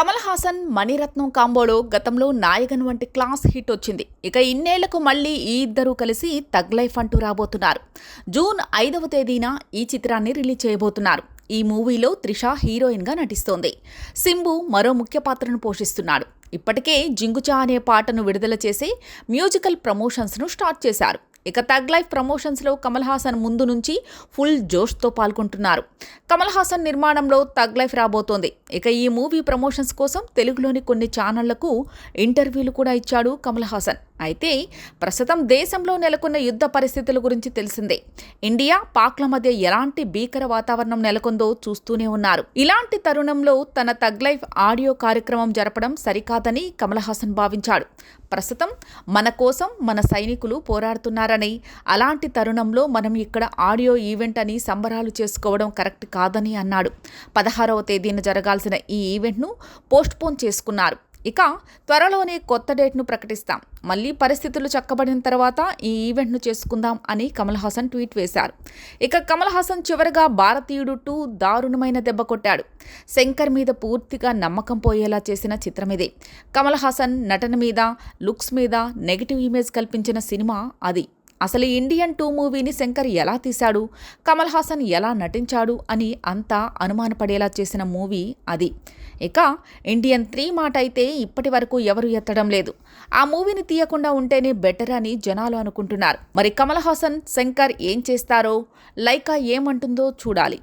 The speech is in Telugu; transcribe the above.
కమల్ హాసన్ మణిరత్నం కాంబోలో గతంలో నాయకన్ వంటి క్లాస్ హిట్ వచ్చింది. ఇక ఇన్నేళ్ళకు మళ్ళీ ఈ ఇద్దరూ కలిసి తగ్ లైఫ్ అంటూ రాబోతున్నారు. జూన్ ఐదవ తేదీన ఈ చిత్రాన్ని రిలీజ్ చేయబోతున్నారు. ఈ మూవీలో త్రిష హీరోయిన్గా నటిస్తోంది. సింబు మరో ముఖ్య పాత్రను పోషిస్తున్నాడు. ఇప్పటికే జింగుచా అనే పాటను విడుదల చేసి మ్యూజికల్ ప్రమోషన్స్ను స్టార్ట్ చేశారు. ఇక తగ్ లైఫ్ ప్రమోషన్స్లో కమల్ హాసన్ ముందు నుంచి ఫుల్ జోష్తో పాల్గొంటున్నారు. కమల్ హాసన్ నిర్మాణంలో తగ్ లైఫ్ రాబోతోంది. ఇక ఈ మూవీ ప్రమోషన్స్ కోసం తెలుగులోని కొన్ని ఛానళ్ళకు ఇంటర్వ్యూలు కూడా ఇచ్చాడు కమల్ హాసన్. అయితే ప్రస్తుతం దేశంలో నెలకొన్న యుద్ధ పరిస్థితుల గురించి తెలిసిందే. ఇండియా పాక్ల మధ్య ఎలాంటి భీకర వాతావరణం నెలకొందో చూస్తూనే ఉన్నారు. ఇలాంటి తరుణంలో తన తగ్ లైఫ్ ఆడియో కార్యక్రమం జరపడం సరికాదని కమల్ హాసన్ భావించాడు. ప్రస్తుతం మన కోసం మన సైనికులు పోరాడుతున్నారని అలాంటి తరుణంలో మనం ఇక్కడ ఆడియో ఈవెంట్ అని సంబరాలు చేసుకోవడం కరెక్ట్ కాదని అన్నాడు. పదహారవ తేదీన జరగాల్సిన ఈ ఈవెంట్ను పోస్ట్పోన్ చేసుకున్నారు. ఇక త్వరలోనే కొత్త డేట్ను ప్రకటిస్తాం. మళ్ళీ పరిస్థితులు చక్కబడిన తర్వాత ఈ ఈవెంట్ను చేసుకుందాం అని కమల్ హాసన్ ట్వీట్ వేశారు. ఇక కమల్ హాసన్ చివరగా భారతీయుడు టూ దారుణమైన దెబ్బ కొట్టాడు. శంకర్ మీద పూర్తిగా నమ్మకం పోయేలా చేసిన చిత్రం ఇదే. కమల్ హాసన్ నటన మీద లుక్స్ మీద నెగిటివ్ ఇమేజ్ కల్పించిన సినిమా అది. అసలు ఇండియన్ టూ మూవీని శంకర్ ఎలా తీశాడు? కమల్ హాసన్ ఎలా నటించాడు? అని అంతా అనుమానపడేలా చేసిన మూవీ అది. ఇక ఇండియన్ త్రీ మాట అయితే ఇప్పటి వరకు ఎవరు ఎత్తడం లేదు. ఆ మూవీని తీయకుండా ఉంటేనే బెటర్ అని జనాలు అనుకుంటున్నారు. మరి కమల్ హాసన్ శంకర్ ఏం చేస్తారో లైకా ఏమంటుందో చూడాలి.